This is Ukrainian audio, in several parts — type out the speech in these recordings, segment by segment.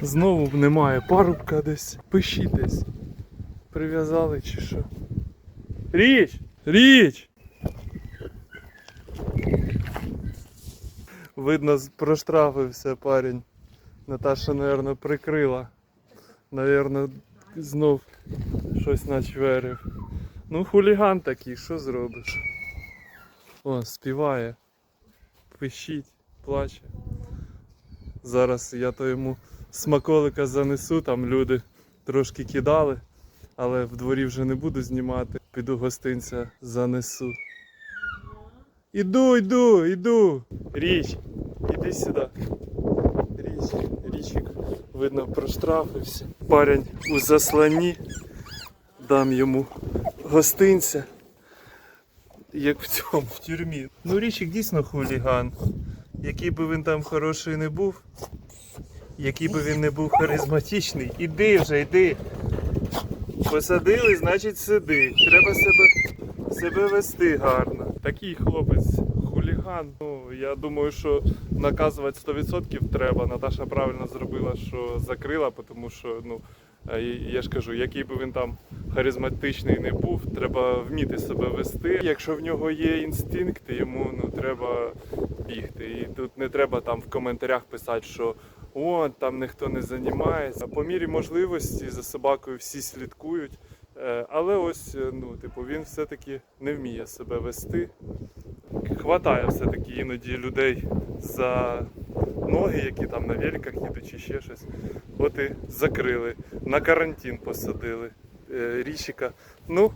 Знову немає парубка десь. Пишіть десь. Прив'язали чи що. Річ! Річ! Видно, проштрафився парень. Наташа, мабуть, прикрила. Навірно, знов щось начверив. Ну, хуліган такий, що зробиш? О, співає. Пищить, плаче. Зараз я то йому смаколика занесу, там люди трошки кидали, але в дворі вже не буду знімати. Піду гостинця занесу. Іду, йду, йду. Річ, іди сюди. Річ, річик, видно, проштрафився. Парень у засланні. Дам йому гостинця. Як в цьому, в тюрмі. Ну, річик дійсно хуліган. Який би він там хороший не був, який би він не був харизматичний, іди вже, йди. Посадили, значить сиди. Треба себе, себе вести гарно. Такий хлопець, хуліган. Ну, я думаю, що наказувати 100% треба. Наташа правильно зробила, що закрила, тому що, ну, е, я ж кажу, який би він там харизматичний не був, треба вміти себе вести. Якщо в нього є інстинкти, йому ну, треба бігти. І тут не треба там в коментарях писати, що о, там ніхто не займається. По мірі можливості за собакою всі слідкують. Е, Але ось, е, ну, типу, він все-таки не вміє себе вести. Хватає все-таки іноді людей за ноги, які там на великах їдуть чи ще щось. От і закрили, на карантин посадили е, річика. Ну,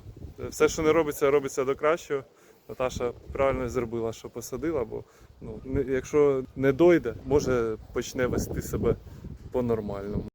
все, що не робиться, робиться до кращого. Наташа правильно зробила, що посадила, бо ну, якщо не дойде, може почне вести себе по-нормальному.